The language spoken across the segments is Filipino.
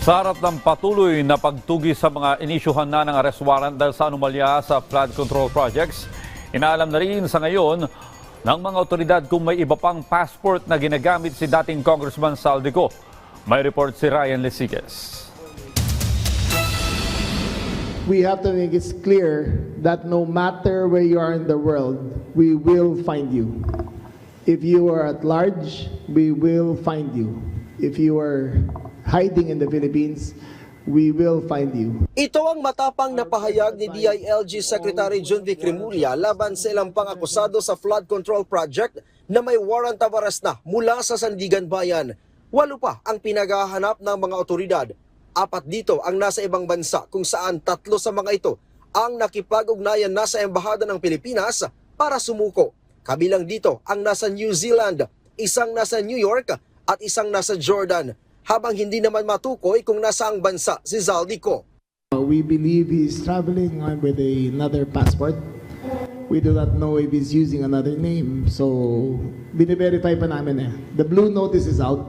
Sa harap ng patuloy na pagtugi sa mga inisyuhan na ng arrest warrant dahil sa anomalya sa flood control projects, inaalam na rin sa ngayon ng mga otoridad kung may iba pang passport na ginagamit si dating Congressman Saldico. May report si Ryan Lesiges. we have to make it clear that no matter where you are in the world, we will find you. If you are at large, we will find you. If you are hiding in the Philippines, we will find you. Ito ang matapang na pahayag ni DILG Secretary John Vic Remulla laban sa ilang pang-akusado sa flood control project na may warrant of arrest na mula sa Sandigan Bayan. Walo pa ang pinaghahanap ng mga otoridad. Apat dito ang nasa ibang bansa kung saan tatlo sa mga ito ang nakipag-ugnayan na sa Embahada ng Pilipinas para sumuko. Kabilang dito ang nasa New Zealand, isang nasa New York at isang nasa Jordan habang hindi naman matukoy kung nasaang bansa si Zaldico. Uh, we believe he's traveling on with another passport. We do not know if he's using another name. So, bine-verify pa namin eh. The blue notice is out.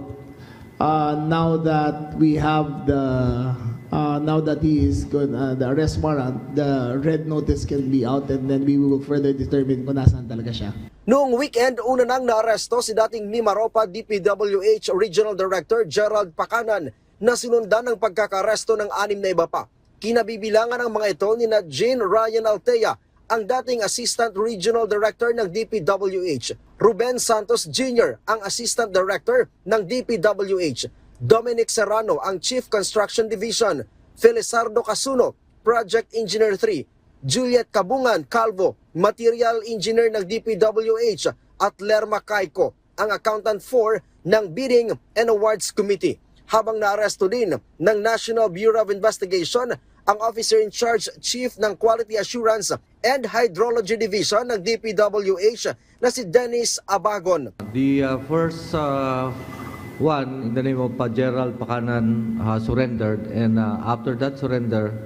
Uh, now that we have the, uh, now that he is good, uh, the arrest warrant, the red notice can be out and then we will further determine kung nasaan talaga siya. Noong weekend, una nang naaresto si dating Mimaropa DPWH Regional Director Gerald Pakanan na sinundan ng pagkakaresto ng anim na iba pa. Kinabibilangan ng mga ito ni na Jane Ryan Altea, ang dating Assistant Regional Director ng DPWH, Ruben Santos Jr., ang Assistant Director ng DPWH, Dominic Serrano, ang Chief Construction Division, Felizardo Casuno, Project Engineer 3, Juliet Kabungan Calvo, Material Engineer ng DPWH at Lerma Caico, ang Accountant 4 ng Bidding and Awards Committee. Habang naaresto din ng National Bureau of Investigation ang Officer in Charge Chief ng Quality Assurance and Hydrology Division ng DPWH na si Dennis Abagon. The uh, first uh, one, in the name of uh, Gerald Pakanan, uh, surrendered, and uh, after that surrender,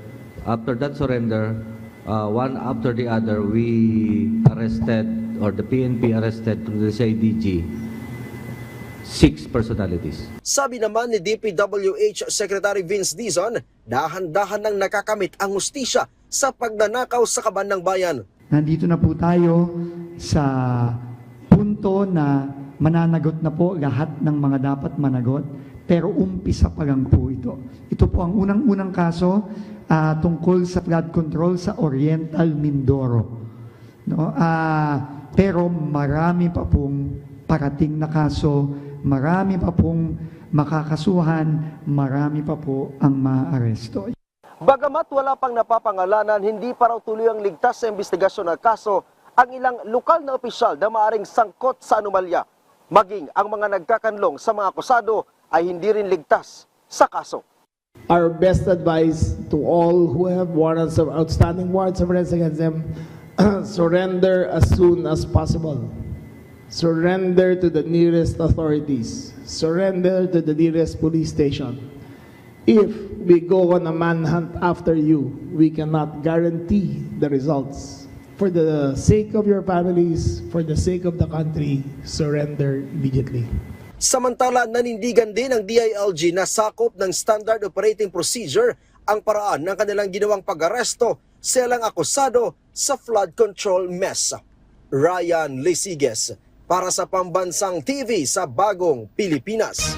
after that surrender, uh, one after the other, we arrested, or the PNP arrested through the CIDG, six personalities. Sabi naman ni DPWH Secretary Vince Dizon, dahan-dahan nang nakakamit ang hustisya sa pagnanakaw sa kaban ng bayan. Nandito na po tayo sa punto na mananagot na po lahat ng mga dapat managot, pero umpisa pa lang po ito. Ito po ang unang-unang kaso ah, tungkol sa flood control sa Oriental Mindoro. No? Ah, pero marami pa pong parating na kaso, marami pa pong makakasuhan, marami pa po ang maaresto. Bagamat wala pang napapangalanan, hindi pa raw tuloy ang ligtas sa investigasyon ng kaso ang ilang lokal na opisyal na maaring sangkot sa anomalya. Maging ang mga nagkakanlong sa mga akusado ay hindi rin ligtas sa kaso. Our best advice to all who have warrants of outstanding warrants of arrest against them, surrender as soon as possible. Surrender to the nearest authorities. Surrender to the nearest police station. If we go on a manhunt after you, we cannot guarantee the results. For the sake of your families, for the sake of the country, surrender immediately. Samantala, nanindigan din ng DILG na sakop ng Standard Operating Procedure ang paraan ng kanilang ginawang pag-aresto sa ilang akusado sa flood control mess. Ryan Lesiges para sa Pambansang TV sa Bagong Pilipinas.